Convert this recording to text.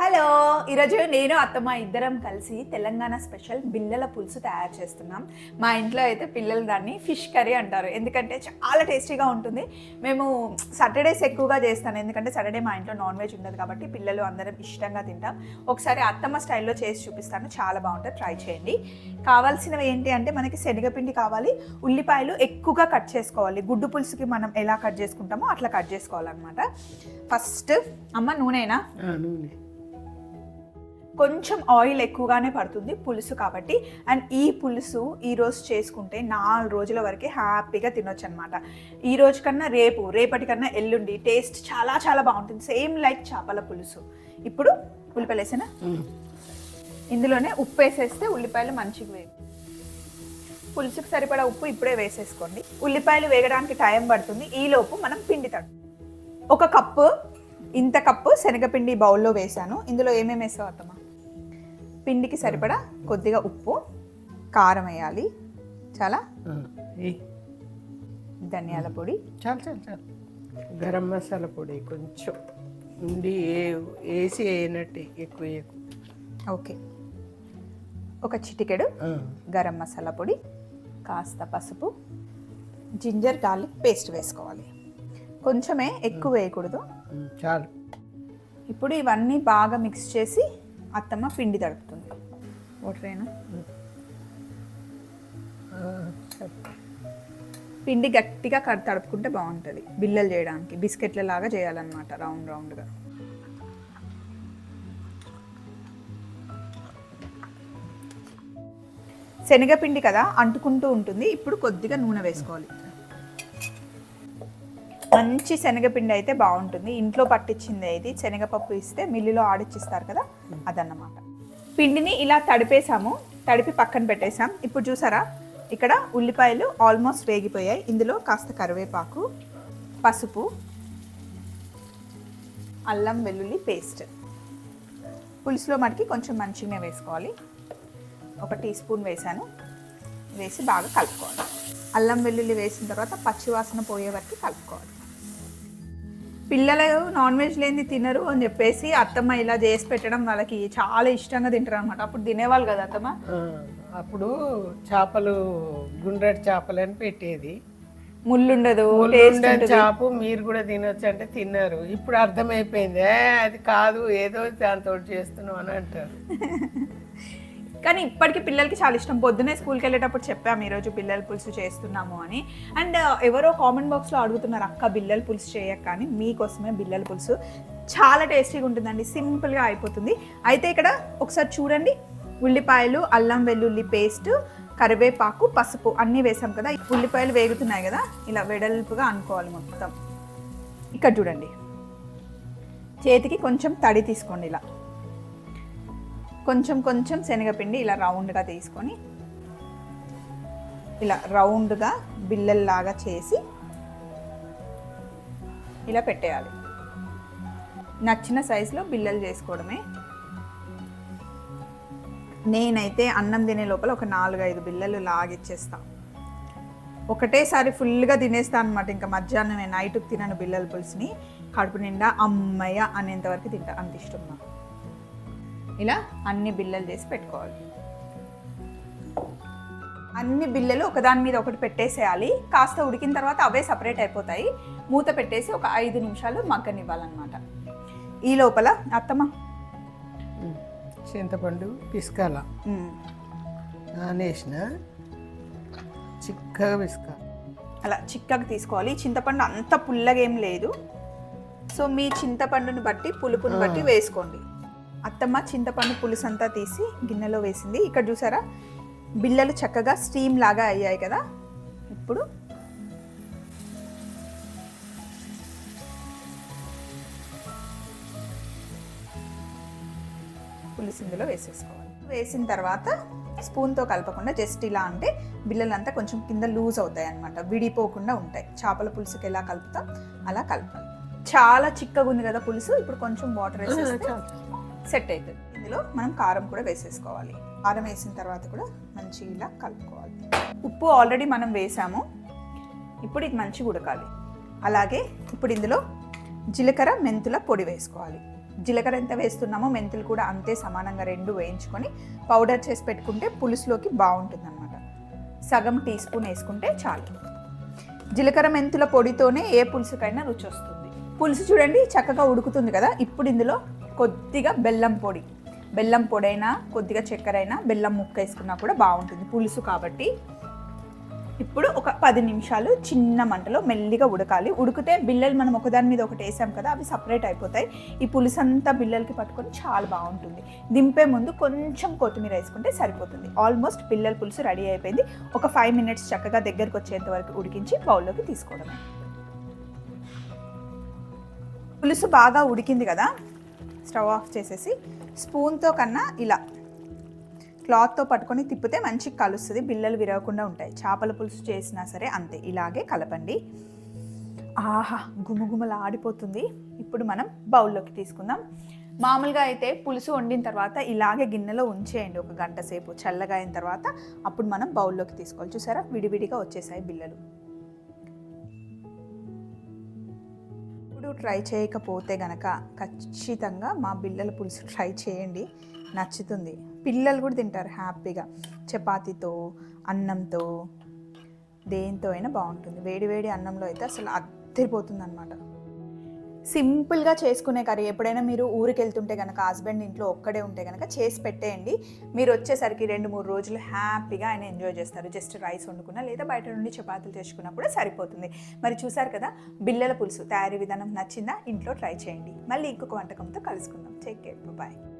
Hello ఈరోజు నేను అత్తమ్మ ఇద్దరం కలిసి తెలంగాణ స్పెషల్ బిల్లల పులుసు తయారు చేస్తున్నాం. మా ఇంట్లో అయితే పిల్లలు దాన్ని ఫిష్ కర్రీ అంటారు. ఎందుకంటే చాలా టేస్టీగా ఉంటుంది. మేము సాటర్డేస్ ఎక్కువగా చేస్తాను. ఎందుకంటే సాటర్డే మా ఇంట్లో నాన్ వెజ్ ఉండదు కాబట్టి పిల్లలు అందరం ఇష్టంగా తింటాం. ఒకసారి అత్తమ్మ స్టైల్లో చేసి చూపిస్తాను. చాలా బాగుంటుంది. ట్రై చేయండి. కావాల్సినవి ఏంటి అంటే మనకి శనగపిండి కావాలి. ఉల్లిపాయలు ఎక్కువగా కట్ చేసుకోవాలి. గుడ్డు పులుసుకి మనం ఎలా కట్ చేసుకుంటామో అట్లా కట్ చేసుకోవాలన్నమాట. ఫస్ట్ అమ్మ నూనెనా? నూనె. కొంచెం ఆయిల్ ఎక్కువగానే పడుతుంది పులుసు కాబట్టి. అండ్ ఈ పులుసు ఈ రోజు చేసుకుంటే నాలుగు రోజుల వరకు హ్యాపీగా తినొచ్చు అనమాట ఈ రోజు కన్నా రేపు రేపటి కన్నా ఎల్లుండి టేస్ట్ చాలా చాలా బాగుంటుంది. సేమ్ లైక్ చేపల పులుసు. ఇప్పుడు ఉల్లిపాయలు వేసేనా. ఇందులోనే ఉప్పు వేసేస్తే ఉల్లిపాయలు మంచిగా వేగు. పులుసుకి సరిపడా ఉప్పు ఇప్పుడే వేసేసుకోండి. ఉల్లిపాయలు వేగడానికి టైం పడుతుంది. ఈలోపు మనం పిండి తడు. ఒక కప్పు ఇంత కప్పు శనగపిండి బౌల్లో వేసాను ఇందులో ఏమేమి వేసావు అత్తమ్మ? పిండికి సరిపడా కొద్దిగా ఉప్పు కారం వేయాలి. చాలా. ధనియాల పొడి. చాలు చాలు చాలు. గరం మసాలా పొడి కొంచెం ఉండి ఏ- వేసి వేయనట్టు ఎక్కువ. ఓకే. ఒక చిటికెడు గరం మసాలా పొడి కాస్త పసుపు జింజర్ గార్లిక్ పేస్ట్ వేసుకోవాలి. కొంచెమే ఎక్కువ వేయకూడదు. చాలు. ఇప్పుడు ఇవన్నీ బాగా మిక్స్ చేసి అత్తమ్మ పిండి తడుపుతుంది. ఓటరేనా పిండి గట్టిగా కట్ తడుపుకుంటే బాగుంటుంది. బిల్లలు చేయడానికి బిస్కెట్ల లాగా చేయాలన్నమాట రౌండ్ రౌండ్గా. శనగపిండి కదా అంటుకుంటూ ఉంటుంది. ఇప్పుడు కొద్దిగా నూనె వేసుకోవాలి. మంచి శనగపిండి అయితే బాగుంటుంది. ఇంట్లో పట్టించింది ఇది శనగపప్పు ఇస్తే మిల్లులో ఆడిచ్చిస్తారు కదా? అదన్నమాట. పిండిని ఇలా తడిపేసాము తడిపి పక్కన పెట్టేసాం ఇప్పుడు చూసారా? ఇక్కడ ఉల్లిపాయలు ఆల్మోస్ట్ వేగిపోయాయి ఇందులో కాస్త కరివేపాకు పసుపు అల్లం వెల్లుల్లి పేస్ట్. పులుసులో మనకి కొంచెం మంచిగా వేసుకోవాలి. ఒక టీ స్పూన్ వేసాను వేసి బాగా కలుపుకోవాలి. అల్లం వెల్లుల్లి వేసిన తర్వాత పచ్చివాసన పోయే వరకు కలుపుకోవాలి. పిల్లలు నాన్ వెజ్ లేని తినరు అని చెప్పేసి అత్తమ్మ ఇలా చేసి పెట్టడం వాళ్ళకి చాలా ఇష్టంగా తింటారు అనమాట అప్పుడు తినేవాళ్ళు కదా అత్తమ్మ? అప్పుడు చేపలు గుండ్రటి చేపలు అని పెట్టేది. ముళ్ళుండదు చేప మీరు కూడా తినొచ్చు అంటే తిన్నారు. ఇప్పుడు అర్థమైపోయింది. అది కాదు ఏదో దాంతో చేస్తున్నాం అని అంటారు. కానీ ఇప్పటికీ పిల్లలకి చాలా ఇష్టం. పొద్దునే స్కూల్కి వెళ్ళేటప్పుడు చెప్పాము ఈరోజు బిల్లల పులుసు చేస్తున్నాము అని. అండ్ uh, ఎవరో కామెంట్ బాక్స్లో అడుగుతున్నారు అక్క బిల్లల పులుసు చేయక కానీ మీకోసమే బిల్లల పులుసు. చాలా టేస్టీగా ఉంటుందండి. సింపుల్గా అయిపోతుంది. అయితే ఇక్కడ ఒకసారి చూడండి. ఉల్లిపాయలు అల్లం వెల్లుల్లి పేస్ట్ కరివేపాకు పసుపు అన్నీ వేసాం కదా. ఉల్లిపాయలు వేగుతున్నాయి కదా. ఇలా వెడల్పుగా అనుకోవాలి మొత్తం. ఇక్కడ చూడండి. చేతికి కొంచెం తడి తీసుకోండి ఇలా. కొంచెం కొంచెం శనగపిండి ఇలా రౌండ్గా తీసుకొని ఇలా రౌండ్గా బిల్లల్లాగా చేసి ఇలా పెట్టేయాలి. నచ్చిన సైజులో బిల్లలు చేసుకోవడమే. నేనైతే అన్నం తినే లోపల ఒక నాలుగైదు బిల్లలు లాగిచ్చేస్తా. ఒకటేసారి ఫుల్గా తినేస్తాను అనమాట ఇంకా మధ్యాహ్నమే నైట్కి తినను బిల్లల పులుసుని. కడుపు నిండా అమ్మయ్య అనేంతవరకు తింటా. అంత ఇష్టం నాకు. ఇలా అన్ని బిల్లలు చేసి పెట్టుకోవాలి. అన్ని బిల్లలు ఒకదాని మీద ఒకటి పెట్టేసేయాలి. కాస్త ఉడికిన తర్వాత అవే సపరేట్ అయిపోతాయి. మూత పెట్టేసి ఒక ఐదు నిమిషాలు మగ్గనివ్వాలన్నమాట. ఈ లోపల అత్తమ్మ. చింతపండు పిసకాల. నానేసిన చిక్కగా పిసకాలి. అలా చిక్కగా తీసుకోవాలి. చింతపండు అంత పుల్లగా ఏం లేదు. సో మీ చింతపండుని బట్టి పులుపుని బట్టి వేసుకోండి. అత్తమ్మ చింతపండు పులుసు అంతా తీసి గిన్నెలో వేసింది. ఇక్కడ చూసారా? బిల్లలు చక్కగా స్టీమ్ లాగా అయ్యాయి కదా? ఇప్పుడు పులుసు ఇందులో వేసేసుకోవాలి. వేసిన తర్వాత స్పూన్తో కలపకుండా జస్ట్ ఇలా అంటే బిల్లలంతా కొంచెం కింద లూజ్ అవుతాయి అన్నమాట. విడిపోకుండా ఉంటాయి. చేపల పులుసుకి ఎలా కలుపుతాం అలా కలపాలి చాలా చిక్కగా ఉంది కదా పులుసు. ఇప్పుడు కొంచెం వాటర్ వేసేస్తే. సెట్ అవుతుంది. ఇందులో మనం కారం కూడా వేసేసుకోవాలి. కారం వేసిన తర్వాత కూడా మంచి ఇలా కలుపుకోవాలి. ఉప్పు ఆల్రెడీ మనం వేసాము. ఇప్పుడు ఇది మంచిగా ఉడకాలి. అలాగే ఇప్పుడు ఇందులో జీలకర్ర మెంతుల పొడి వేసుకోవాలి. జీలకర్ర ఎంత వేస్తున్నామో మెంతులు కూడా అంతే సమానంగా రెండు వేయించుకొని పౌడర్ చేసి పెట్టుకుంటే పులుసులోకి బాగుంటుంది అనమాట సగం టీ స్పూన్ వేసుకుంటే చాలు. జీలకర్ర మెంతుల పొడితోనే ఏ పులుసుకైనా రుచి వస్తుంది. పులుసు చూడండి చక్కగా ఉడుకుతుంది కదా. ఇప్పుడు ఇందులో కొద్దిగా బెల్లం పొడి. బెల్లం పొడి అయినా కొద్దిగా చక్కెర అయినా బెల్లం ముక్క వేసుకున్నా కూడా బాగుంటుంది పులుసు కాబట్టి. ఇప్పుడు ఒక పది నిమిషాలు చిన్న మంటలో మెల్లిగా ఉడకాలి. ఉడికితే బిల్లలు మనం ఒకదాని మీద ఒకటి వేసాం కదా అవి సపరేట్ అయిపోతాయి. ఈ పులుసు అంతా బిల్లలకి పట్టుకొని చాలా బాగుంటుంది. దింపే ముందు కొంచెం కొత్తిమీర వేసుకుంటే సరిపోతుంది. ఆల్మోస్ట్ బిల్లల పులుసు రెడీ అయిపోయింది. ఒక ఫైవ్ మినిట్స్ చక్కగా దగ్గరకు వచ్చేంత వరకు ఉడికించి బౌల్లోకి తీసుకోవడమే. పులుసు బాగా ఉడికింది కదా స్టవ్ ఆఫ్ చేసేసి స్పూన్తో కన్నా ఇలా క్లాత్తో పట్టుకొని తిప్పితే మంచిగా కలుస్తుంది బిల్లలు విరగకుండా ఉంటాయి. చేపల పులుసు చేసినా సరే అంతే ఇలాగే కలపండి. ఆహా గుమగుమలు ఆడిపోతుంది. ఇప్పుడు మనం బౌల్లోకి తీసుకుందాం. మామూలుగా అయితే పులుసు వండిన తర్వాత ఇలాగే గిన్నెలో ఉంచేయండి ఒక గంట సేపు చల్లగా అయిన తర్వాత అప్పుడు మనం బౌల్లోకి తీసుకోవాలి. చూసారా? విడివిడిగా వచ్చేసాయి బిల్లలు ట్రై చేయకపోతే గనక ఖచ్చితంగా మా పిల్లల పులుసు ట్రై చేయండి. నచ్చుతుంది. పిల్లలు కూడా తింటారు హ్యాపీగా. చపాతీతో అన్నంతో దేంతో అయినా బాగుంటుంది. వేడి వేడి అన్నంలో అయితే అసలు అద్దరిపోతుంది అనమాట సింపుల్గా చేసుకునే కర్రీ. ఎప్పుడైనా మీరు ఊరికి వెళ్తుంటే కనుక హస్బెండ్ ఇంట్లో ఒక్కడే ఉంటే కనుక చేసి పెట్టేయండి. మీరు వచ్చేసరికి రెండు మూడు రోజులు హ్యాపీగా ఆయన ఎంజాయ్ చేస్తారు. జస్ట్ రైస్ వండుకున్నా లేదా బయట నుండి చపాతీలు చేసుకున్నా కూడా సరిపోతుంది. మరి చూసారు కదా బిల్లల పులుసు తయారీ విధానం నచ్చిందా? ఇంట్లో ట్రై చేయండి. మళ్ళీ ఇంకొక వంటకంతో కలుసుకుందాం. Take care. బాయ్